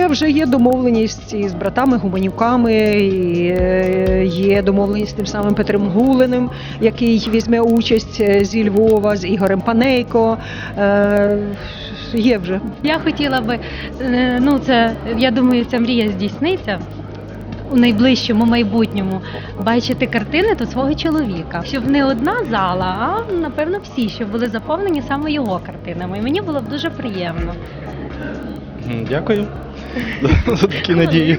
Є, вже є домовленість і з братами Гуманюками, і е, є домовленість з тим самим Петром Гулиним, який візьме участь е, зі Львова, з Ігорем Панейко. Е, Є вже. Я хотіла би, ну це я думаю, ця мрія здійсниться. У найближчому майбутньому бачити картини до свого чоловіка, щоб не одна зала, а напевно всі, щоб були заповнені саме його картинами. І мені було б дуже приємно. Дякую за такі надії.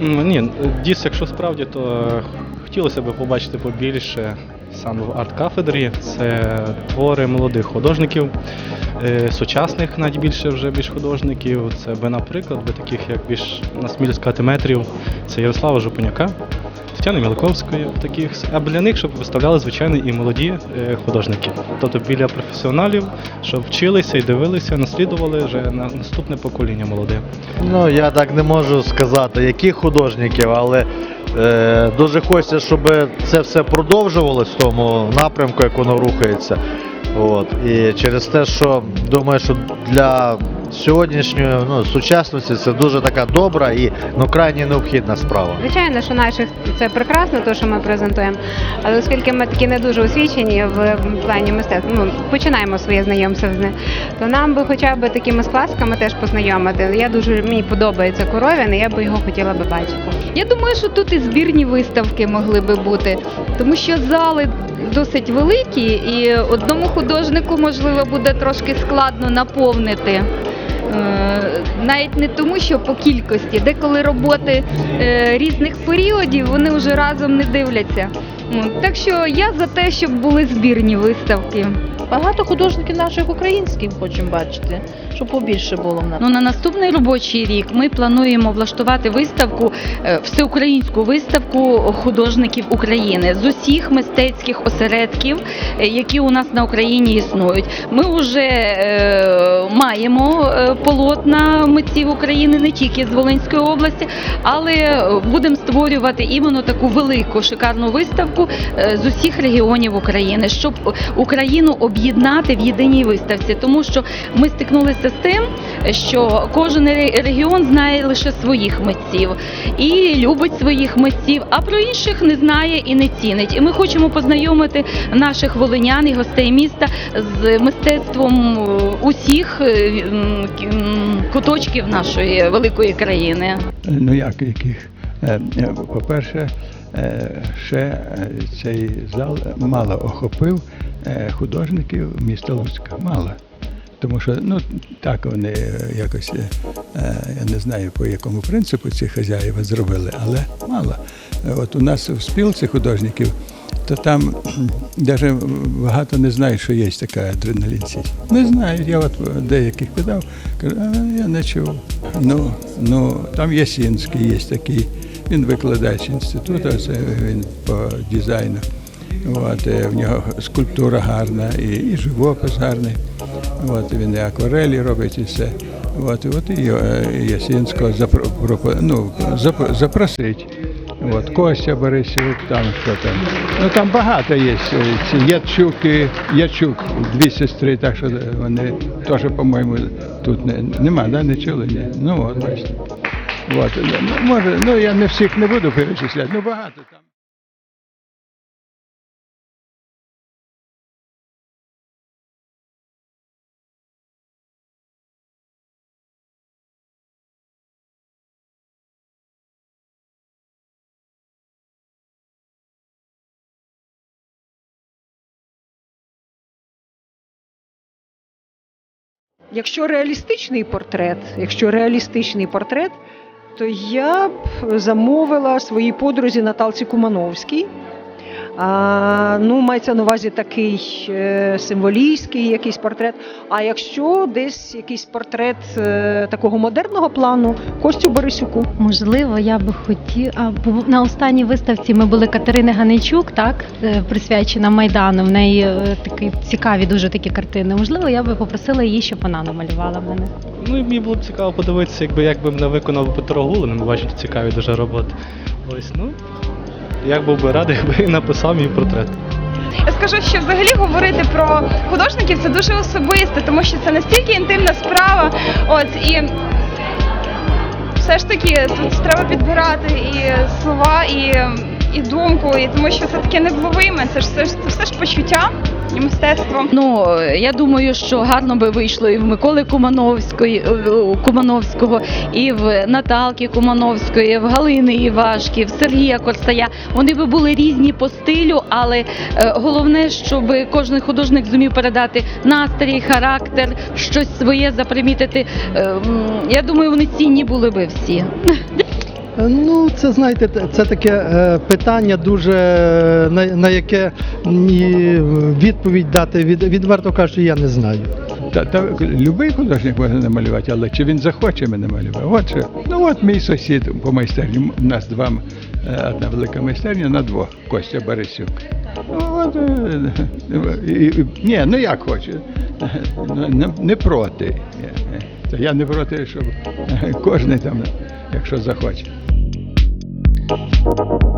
Ні, дійсно, якщо справді, то е, хотілося б побачити побільше саме в арт-кафедрі. Це твори молодих художників, сучасних навіть більше вже більш художників. Це би, наприклад, би таких як більш насмілю сказати метрів, це Ярослава Жупаняка. Тетяни Мілковської, таких, а біля них, щоб виставляли звичайно і молоді е, художники. Тобто біля професіоналів, щоб вчилися і дивилися, наслідували вже на наступне покоління молоде. Ну, я так не можу сказати, яких художників, але е, дуже хочеться, щоб це все продовжувалось в тому напрямку, як воно рухається. От. І через те, що думаю, що для сьогоднішньої ну, сучасності це дуже така добра і ну, крайні необхідна справа. Звичайно, що наших це прекрасно, те, що ми презентуємо. Але оскільки ми такі не дуже освічені в плані мистецтва, ну починаємо своє знайомство з ним, то нам би хоча б такими скласками теж познайомити. Я дуже мені подобається коровін, і я би його хотіла би бачити. Я думаю, що тут і збірні виставки могли би бути, тому що зали досить великі, і одному художнику можливо буде трошки складно наповнити. Е, Навіть не тому, що по кількості, деколи роботи е, різних періодів вони вже разом не дивляться. Так що я за те, щоб були збірні виставки. Багато художників наших українських хочемо бачити, щоб побільше було в нас. Ну на наступний робочий рік ми плануємо влаштувати виставку, е, всеукраїнську виставку художників України з усіх мистецьких осередків, е, які у нас на Україні існують. Ми вже е, маємо е, полотна митців України не тільки з Волинської області, але будемо створювати іменно таку велику шикарну виставку е, з усіх регіонів України, щоб Україну об'єднати в єдиній виставці, тому що ми стикнулися з тим, що кожен регіон знає лише своїх митців і любить своїх митців, а про інших не знає і не цінить. І ми хочемо познайомити наших волинян і гостей міста з мистецтвом е, усіх е, куточків нашої великої країни. Ну як яких? По-перше, ще е, цей зал мало охопив е, художників міста Луцька. Мало. Тому що ну так вони е, якось, е, е, я не знаю по якому принципу ці хазяїва зробили, але мало. Е, От у нас в спілці художників, то там навіть багато не знають, що є така адреналін. Не знають. Я от деяких питав, кажу, а я не чув. Ну, ну там Ясінський є такий. Він викладач інституту, це він по дизайну. От, е, в нього скульптура гарна, і, і живопис гарний. От, він і акварелі робить і все. От, от і е, Ясінського запро, ну, зап- запросить. От, Костя Борисюк, там хто там. Ну там багато є. Ячук, і Ячук, дві сестри, так що вони теж, по-моєму, тут не, нема, да? не чули? Ні? Ну от, бачите. От, ну, може, ну я не всіх не буду перечисляти, ну багато там. Якщо реалістичний портрет, якщо реалістичний портрет, то я б замовила своїй подрузі Наталці Кумановській. А, ну, мається на увазі такий е, символійський якийсь портрет. А якщо десь якийсь портрет е, такого модерного плану, Костю Борисюку. Можливо, я би хотіла. На останній виставці ми були Катерини Ганичук, так е, присвячена Майдану. В неї е, такі цікаві дуже такі картини. Можливо, я би попросила її, щоб вона намалювала мене. Ну і мені було б цікаво подивитися, якби як би мене виконав Петро Гулин, ми бачите, цікаві дуже роботи. Ось, ну, як був би радий, якби написав мій портрет. Я скажу, що взагалі говорити про художників це дуже особисто, тому що це настільки інтимна справа. От і все ж таки тут треба підбирати і слова, і, і думку, і тому що це таке невловиме, це ж все ж це все ж почуття і мистецтво. Ну я думаю, що гарно би вийшло і в Миколи Кумановської е, Кумановського, і в Наталки Кумановської, в Галини Івашки, в Сергія Корсая. Вони би були різні по стилю, але е, головне, щоб кожен художник зумів передати настрій, характер, щось своє запримітити. Е, Я думаю, вони цінні були би всі. Ну, це знаєте, це таке е, питання дуже е, на, на яке відповідь дати від, відверто кажучи, я не знаю. Та, та любий художник може намалювати, але чи він захоче мене малювати? От що. Ну от мій сусід по майстерні. У нас два е, одна велика майстерня на двох Костя Борисюк. Ну, от, е, і, ні, ну як хоче. Ну, Не, не проти. Е, е. Я не проти, щоб кожен там, якщо захоче. Thank you.